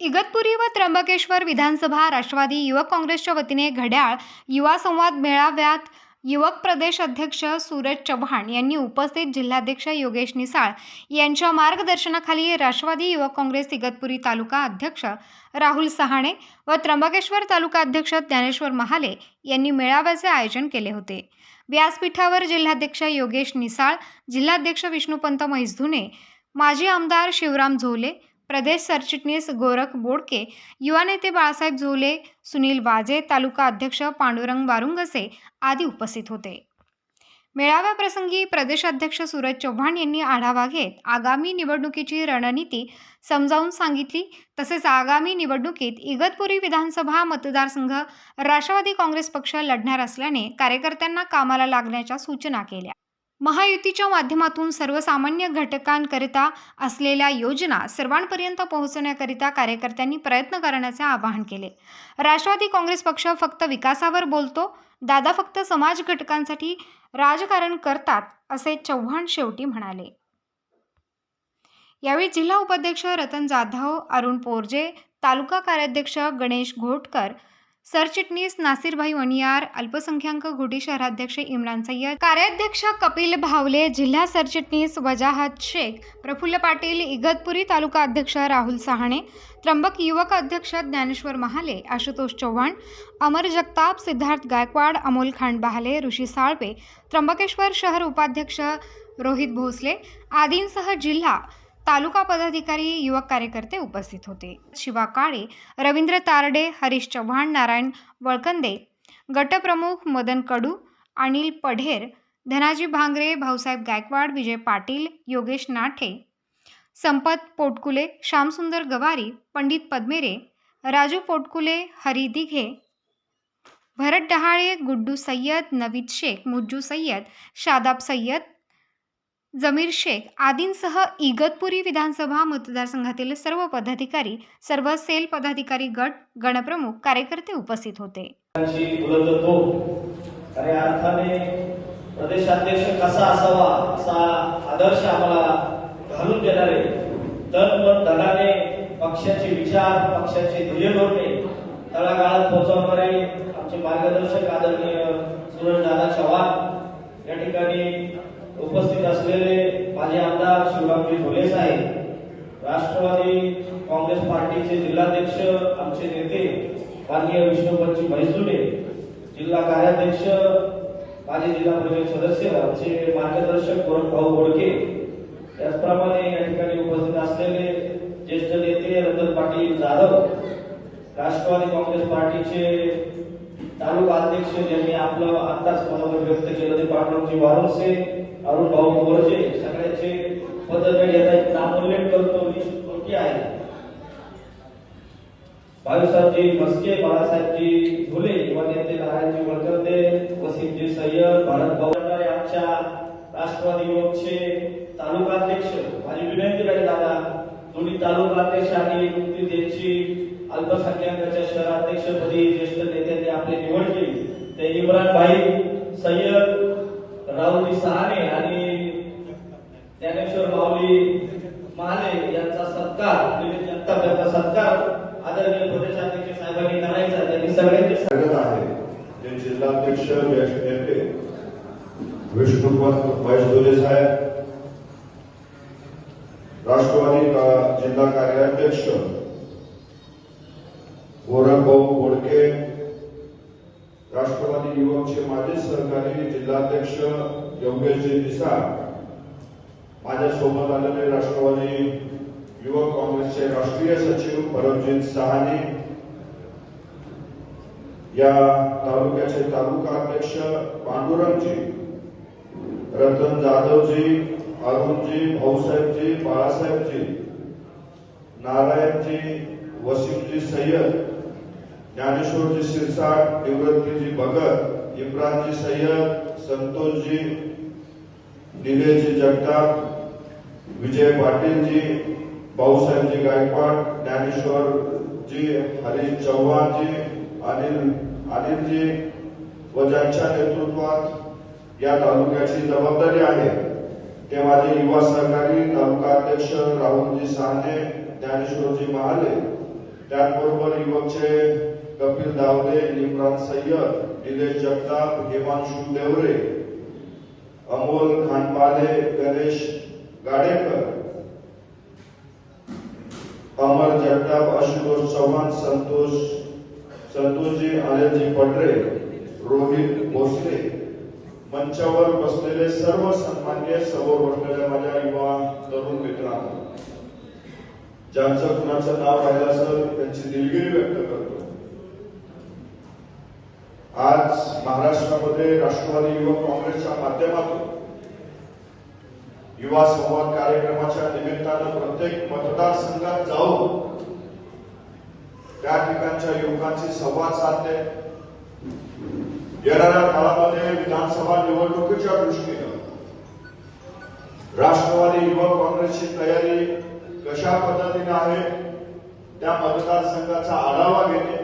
इगतपुरी व त्र्यंबकेश्वर विधानसभा राष्ट्रवादी युवक काँग्रेसच्या वतीने घड्याळ युवा संवाद मेळाव्यात युवक प्रदेश अध्यक्ष सूरज चव्हाण यांनी उपस्थित जिल्हाध्यक्ष योगेश निसाळ यांच्या मार्गदर्शनाखाली राष्ट्रवादी युवक काँग्रेस इगतपुरी तालुका अध्यक्ष राहुल सहाणे व त्र्यंबकेश्वर तालुका अध्यक्ष ज्ञानेश्वर महाले यांनी मेळाव्याचे आयोजन केले होते. व्यासपीठावर जिल्हाध्यक्ष योगेश निसाळ जिल्हाध्यक्ष विष्णुपंत मैसधुने माजी आमदार शिवराम झोले प्रदेश सरचिटणीस गोरख बोडके युवा नेते बाळासाहेब झोले सुनील वाजे तालुका अध्यक्ष पांडुरंग वारुंगसे आदी उपस्थित होते. मेळाव्याप्रसंगी प्रदेशाध्यक्ष सूरज चव्हाण यांनी आढावा घेत आगामी निवडणुकीची रणनीती समजावून सांगितली. तसेच आगामी निवडणुकीत इगतपुरी विधानसभा मतदारसंघ राष्ट्रवादी काँग्रेस पक्ष लढणार असल्याने कार्यकर्त्यांना कामाला लागण्याच्या सूचना केल्या. महायुतीच्या माध्यमातून सर्वसामान्य घटकांकरिता असलेल्या योजना सर्वांपर्यंत पोहोचवण्याकरिता कार्यकर्त्यांनी प्रयत्न करण्याचे आवाहन केले. राष्ट्रवादी काँग्रेस पक्ष फक्त विकासावर बोलतो दादा फक्त समाज घटकांसाठी राजकारण करतात असे चव्हाण शेवटी म्हणाले. यावेळी जिल्हा उपाध्यक्ष रतन जाधव अरुण पोरजे तालुका कार्याध्यक्ष गणेश घोटकर सरचिटणीस नासिरभाई वनियार अल्पसंख्याक घोटी शहराध्यक्ष इम्रान सय्यद कार्याध्यक्ष कपिल भावले जिल्हा सरचिटणीस वजाहत शेख प्रफुल्ल पाटील इगतपुरी तालुका अध्यक्ष राहुल सहाणे त्र्यंबक युवक अध्यक्ष ज्ञानेश्वर महाले आशुतोष चव्हाण अमर जगताप सिद्धार्थ गायकवाड अमोल खांड बहाले ऋषी साळपे त्र्यंबकेश्वर शहर उपाध्यक्ष रोहित भोसले आदींसह जिल्हा तालुका पदाधिकारी युवक कार्यकर्ते उपस्थित होते. शिवा काळे रवींद्र तारडे हरीश चव्हाण नारायण वळकंदे गटप्रमुख मदन कडू अनिल पढेर धनाजी भांगरे भाऊसाहेब गायकवाड विजय पाटील योगेश नाठे संपत पोटकुले श्यामसुंदर गवारी पंडित पद्मेरे राजू पोटकुले हरी दिघे भरत डहाळे गुड्डू सय्यद नवीद शेख मुज्जू सय्यद शादाब सय्यद जमीर शेख आदींसह इगतपुरी विधानसभा मतदारसंघातील सर्व पदाधिकारी सर्व सेल पदाधिकारी गट गणप्रमुख कार्यकर्ते उपस्थित होते. अर्थाने प्रदेशाध्यक्ष कसा असावा असा आदर्श आम्हाला घालून देणारे तन मन धनाने पक्षाचे विचार पक्षाचे ध्येय धोरणे तळागाळात पोहोचवणारे आमचे मार्गदर्शक आदरणीय सूरजदादा चव्हाण. या ठिकाणी उपस्थित असलेले माझे आमदार शिवरामजी ढोले साहेब राष्ट्रवादी काँग्रेस पार्टीचे जिल्हाध्यक्ष आमचे नेते माननीय विष्णुपंची म्हैसुले जिल्हा कार्याध्यक्ष माजी जिल्हा परिषद सदस्य आमचे मार्गदर्शक भाऊ बोडके त्याचप्रमाणे या ठिकाणी उपस्थित असलेले ज्येष्ठ नेते रतन पाटील जाधव राष्ट्रवादी काँग्रेस पार्टीचे तालुका अध्यक्ष ज्यांनी आपलं आताच मनोगत व्यक्त केलं ते पाटणची वारुसे अरुण भाऊ मोरजे सगळ्याचे पद घेता नामोल्लेख करतो निश्चित आहे. भाऊसाहेबजी मस्के बाळासाहेबजी झुले युवा नेते नारायणजी वळकरते वसीमजी सय्यद भारत भाऊ आमच्या राष्ट्रवादी युवकचे तालुका अध्यक्ष माझी विनंती राहील दादा दोन्ही तालुका अध्यक्ष आणि नुकतीच यांची अल्पसंख्याकाच्या शहराध्यक्षपदी ज्येष्ठ नेत्यांनी आपली निवड केली. ते इम्रान भाई सय्यद राहुली सहाने आणि ज्ञानेश्वर माऊली महाले यांचा सत्कार विवेक जगताप यांचा सत्कार आदरणीय प्रदेशाध्यक्ष साहेबांनी करायचा त्यांनी सगळ्यांचे स्वागत आहे जे जिल्हाध्यक्ष विष्णुपंत वैष्णोले साहेब राष्ट्रवादी का- जिल्हा कार्याध्यक्ष? गोरखभाऊ बोडके राष्ट्रवादी युवकचे माजी सहकारी जिल्हाध्यक्ष योगेशजी निसार माझ्यासोबत आलेले राष्ट्रवादी युवक काँग्रेसचे राष्ट्रीय सचिव परमजित सहानी या तालुक्याचे तालुका अध्यक्ष पांडुरंगजी रतन जाधवजी अरुणजी भाऊसाहेबजी बाळासाहेबजी नारायणजी वसीमजी सय्यद ज्ञानेश्वरजी शिरसाट निवृत्तीजी भगत इम्रानजी सय्यद संतोषजी निलेशजी जगताप विजय पाटीलजी भाऊसाहेबजी गायकवाड ज्ञानेश्वरजी हरीश चव्हाणजी अनिल अनिलजी व ज्यांच्या नेतृत्वात या तालुक्याची जबाबदारी आहे. ते माझे युवा सहकारी तालुका अध्यक्ष राहुलजी साने ज्ञानेश्वरजी महाले त्याचबरोबर युवकचे कपिल दावले इम्रान सय्यद निलेश जगताप हेमांशु देवरे अमोल खानपाले गणेश गाडेकर अमर जगताप आशुतोष चव्हाण संतोष संतोषजी अनिलजी पटरे रोहित भोसले मंचावर बसलेले सर्व सन्मान्य समोर बसलेल्या माझ्या युवा तरुण मित्रांनो ज्यांचं कुणाचं नाव राहिलं असेल त्यांची दिलगिरी व्यक्त करतो. आज महाराष्ट्रामध्ये राष्ट्रवादी युवक काँग्रेसच्या माध्यमातून युवा संवाद कार्यक्रमाच्या निमित्तानं प्रत्येक मतदारसंघात जाऊन त्या ठिकाणच्या युवकांशी संवाद साधले. येणाऱ्या काळामध्ये विधानसभा निवडणुकीच्या दृष्टीनं राष्ट्रवादी युवक काँग्रेसची तयारी कशा पद्धतीने आहे त्या मतदारसंघाचा आढावा घेणे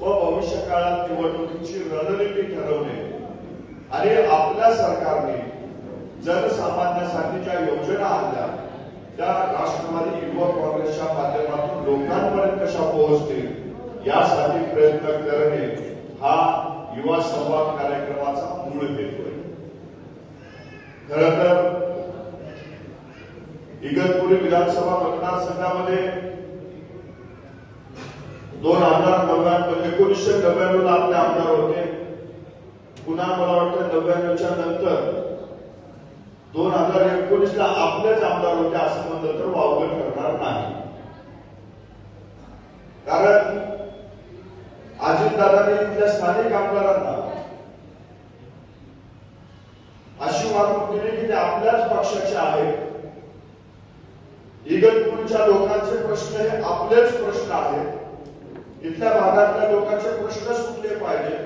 व भविष्य काळात निवडणुकीची रणनीती ठरवणे आणि आपल्या सरकारने जनसामान्यासाठीच्या योजना आणल्या त्या राष्ट्रवादी युवक काँग्रेसच्या माध्यमातून लोकांपर्यंत कशा पोहोचतील यासाठी प्रयत्न करणे. युवा संवाद कार्यक्रमाचा मूळ हेतू आहे. खर तर इगतपुरी विधानसभा मतदारसंघामध्ये दोन हजार नव्याण्णव एकोणीसशे नव्याण्णवला आपले आमदार होते. पुन्हा मला वाटतं नव्याण्णवच्या नंतर दोन हजार एकोणीसला आपलेच आमदार होते असं म्हणलं तर वावगं ठरणार नाही. कारण अजितदादांनी इथल्या स्थानिक आमदारांना अशी वागणूक दिली की ते आपल्याच पक्षाचे आहेत. इगतपूरच्या लोकांचे प्रश्न हे आपलेच प्रश्न आहेत. इथल्या भागातल्या लोकांचे प्रश्न सुटले पाहिजे.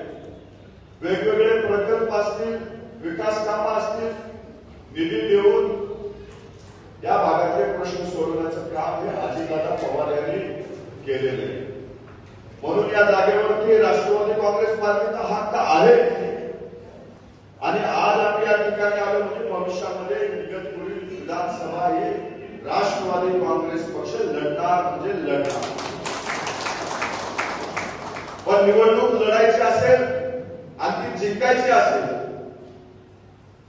वेगवेगळे प्रकल्प असतील विकास कामं असतील निधी देऊन या भागातले प्रश्न सोडवण्याचं काम हे अजितदादा पवार यांनी केलेले आहे. म्हणून या जागेवरती राष्ट्रवादी काँग्रेस पार्टीचा हक्क आहे. आणि आज आम्ही या ठिकाणी आलो म्हणजे भविष्यामध्ये इगतपुरी विधानसभा ही राष्ट्रवादी काँग्रेस पक्ष लढणार म्हणजे लढणार. पण निवडणूक लढायची असेल आणि ती जिंकायची असेल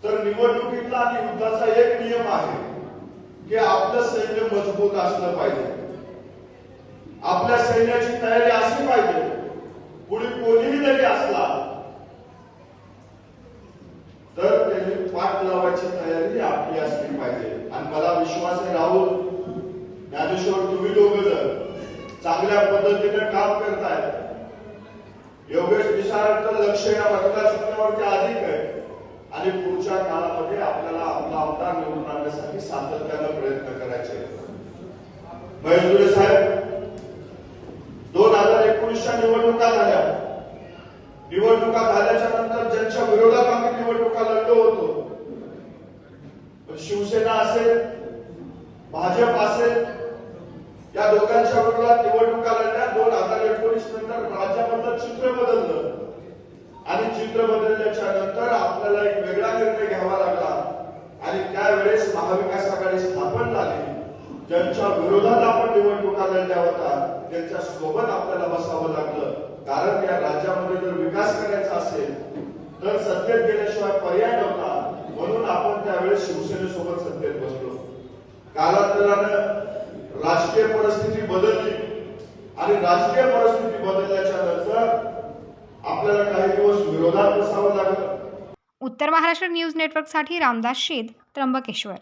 तर निवडणुकीतला आणि युद्धाचा एक नियम आहे की आपलं सैन्य मजबूत असलं पाहिजे. आपल्या सैन्याची तयारी असली पाहिजे. पुढे कोणीही जरी असला तर त्यांनी पाठ लावायची तयारी आपली असली पाहिजे. आणि मला विश्वास आहे राहुल ज्ञानेश्वर तुम्ही दोघ जर चांगल्या पद्धतीने काम करतायत योगेश विशारकर लक्ष या मतदारसंघावरती अधिक आहे. आणि पुढच्या काळामध्ये आपल्याला आपला आमदार निवडून आणण्यासाठी सातत्यानं प्रयत्न करायचे आहेत. महेश साहेब हजार निवडणुका झाल्या. निवडणुका झाल्याच्यानंतर ज्यांच्या विरोधात आम्ही निवडणुका लढलो होतो शिवसेना असेल भाजप असेल या दोघांच्या विरोधात निवडणुका लढल्या. दोन हजार एकोणीस नंतर राज्यामधलं चित्र बदललं. आणि चित्र बदलल्याच्या नंतर आपल्याला एक वेगळा निर्णय घ्यावा लागला. आणि त्यावेळेस महाविकास आघाडी स्थापन झाली. ज्यांच्या विरोधात आपण निवडणुका लढल्या होता त्यांच्यासोबत आपल्याला बसावं लागलं. कारण या राज्यामध्ये जर विकास करायचा असेल तर सत्तेत गेल्याशिवाय पर्याय नव्हता. म्हणून आपण त्यावेळेस शिवसेनेसोबत सत्तेत बसलो. कालांतरानं राजकीय परिस्थिती बदलली. आणि राजकीय परिस्थिती बदलल्याच्या नंतर आपल्याला काही दिवस विरोधात बसावं लागलं. उत्तर महाराष्ट्र न्यूज नेटवर्कसाठी रामदास शेद त्र्यंबकेश्वर.